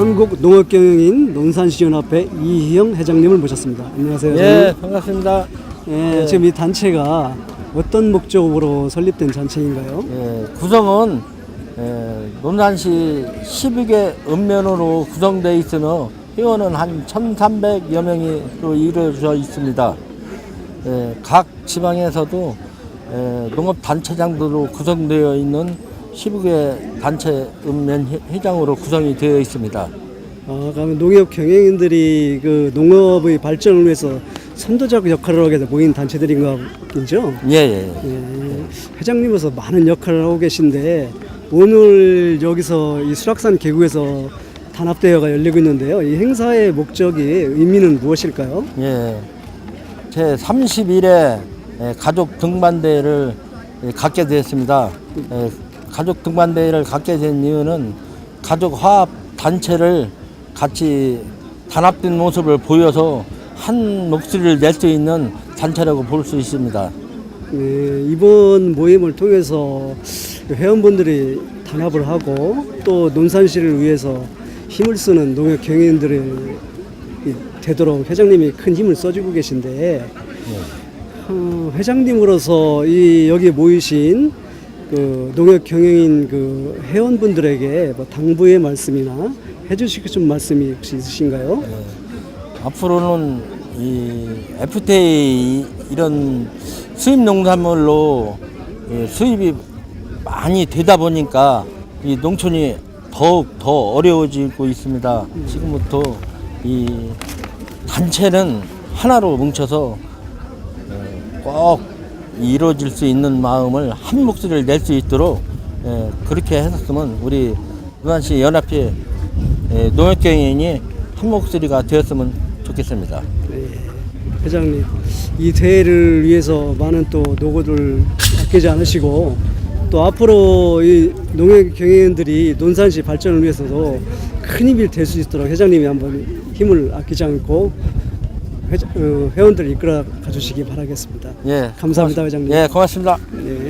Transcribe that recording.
한국 농업경영인 논산시연합회 이희영 회장님을 모셨습니다. 안녕하세요. 예. 반갑습니다. 예, 지금 이 단체가 어떤 목적으로 설립된 단체인가요? 예, 구성은 예, 논산시 12개 읍면으로 구성되어 있으며 회원은 한 1,300여 명이로 이루어져 있습니다. 예, 각 지방에서도 예, 농업단체장들로 구성되어 있는 12개 단체 읍면 회- 회장으로 구성이 되어 있습니다. 아, 그러면 농업 경영인들이 그 농업의 발전을 위해서 선도적 역할을 하게 모인 단체들인 거죠? 예, 예. 예, 회장님으로서 많은 역할을 하고 계신데 오늘 여기서 이 수락산 계곡에서 단합대회가 열리고 있는데요. 이 행사의 목적이 의미는 무엇일까요? 예. 제 31회 가족 등반대회를 예, 갖게 되었습니다. 예, 가족 등반대회를 갖게 된 이유는 가족 화합 단체를 같이 단합된 모습을 보여서 한 목소리를 낼 수 있는 단체라고 볼 수 있습니다. 네, 이번 모임을 통해서 회원분들이 단합을 하고 또 논산시를 위해서 힘을 쓰는 농협 경영인들이 되도록 회장님이 큰 힘을 써주고 계신데 어, 회장님으로서 이 여기 모이신 그 농협 경영인 그 회원분들에게 뭐 당부의 말씀이나 해주시고 싶은 말씀이 혹시 있으신가요? 앞으로는 이 FTA 이런 수입 농산물로 예, 수입이 많이 되다 보니까 이 농촌이 더욱 더 어려워지고 있습니다. 지금부터 이 단체는 하나로 뭉쳐서 예, 꼭 이루어질 수 있는 마음을 한 목소리를 낼 수 있도록 예, 그렇게 했었으면 우리 부산시 연합회 예, 농협경영이 한 목소리가 되었으면 좋겠습니다. 네, 회장님 이 대회를 위해서 많은 또 노고를 아끼지 않으시고 또 앞으로 이 농협 경영인들이 논산시 발전을 위해서도 큰 힘이 될 수 있도록 회장님이 한번 힘을 아끼지 않고 회, 어, 회원들을 이끌어 가주시기 바라겠습니다. 예, 감사합니다, 회장님. 예, 고맙습니다. 네.